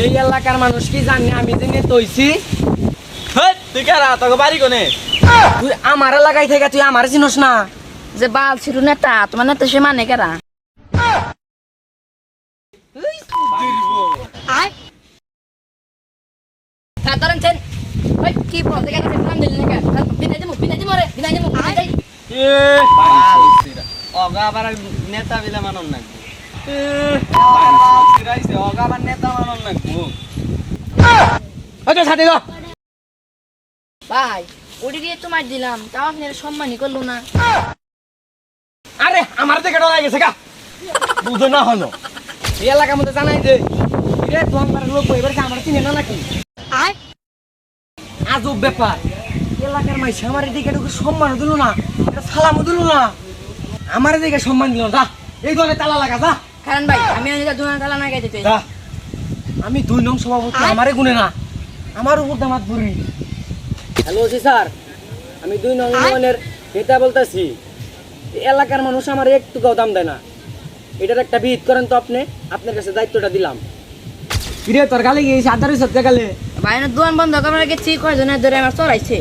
এই এলাকার মানুষ কি জানি? আমি জেনে তৈছি হেই, তুই কারা? তোকে বাড়ি কোনে? তুই আমার এলাকায় থেকে তুই আমার চিনস না। যে বাল ছিল নেতা তোমার নেতা সে মানে কেরা? ওই কি বলতে গেছে নাম দিলি না কেন দিমু দিমু রে দিমু অগা আবার নেতা বিলা মানন নাকবো অগা আবার নেতা মানন নাকবো হয়তো সাথে গো ভাই ওটি দিয়ে তোমার দিলাম তাও আপনি সম্মানই করল না। আরে আমার থেকে ডরা গেছে গা। বুঝো না হলো। এই এলাকার মধ্যে জানাই যে রে তো লোক এবার কি আমার চিনে না নাকি? আয়। আজব ব্যাপার। এলাকার মাইসে আমার এদিকে একটু সম্মান দিল না সালামও দিল না। আমার এদিকে সম্মান দিল না এই দলে তালা লাগা যা। কারণ ভাই আমি ওই দুনা তালা না গাইতে চাই আমি দুই নং সভাপতি আমারে গুনে না। আমার উপর দামাত বুড়ি হ্যালো জি স্যার আমি দুই নং ইউনিয়নের নেতা বলতেছি। এলাকার মানুষ আমার একটু দাম দেয় না। এটার একটা বিহিত করেন তো আপনি আপনার কাছে দায়িত্বটা দিলাম। কিরে তোর গালে গিয়েছে আধার সত্যি গেলে? ভাই না দোয়ান বন্ধ করার আগে ঠিক কয়জনের ধরে আমার চড়াইছে।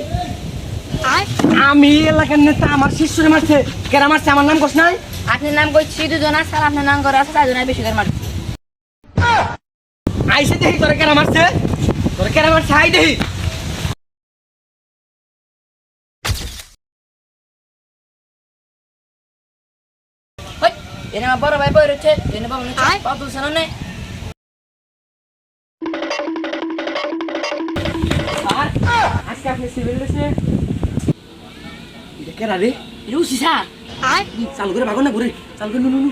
আমি এলাকার নেতা আমার শিষ্যরে মারছে। কেরা মারছে আমার নাম কোস নাই? আপনার নাম কইছি দুজন আর স্যার আপনার নাম করে আছে চারজনের বেশি করে মারছে আইসে দেখি তোরা কেরা মারছে? তোরা কেরা মারছে? আই দেখি। এনে আমার বড় ভাই বই রয়েছে এনে বাবু নিচ্ছে পাও তুলছে না নে। আর আজকে আপনি সিভিল ড্রেসে কেরা রে রুসি স্যার আয়। চালু করে ভাগো না ঘুরে। চালু করে নুনু।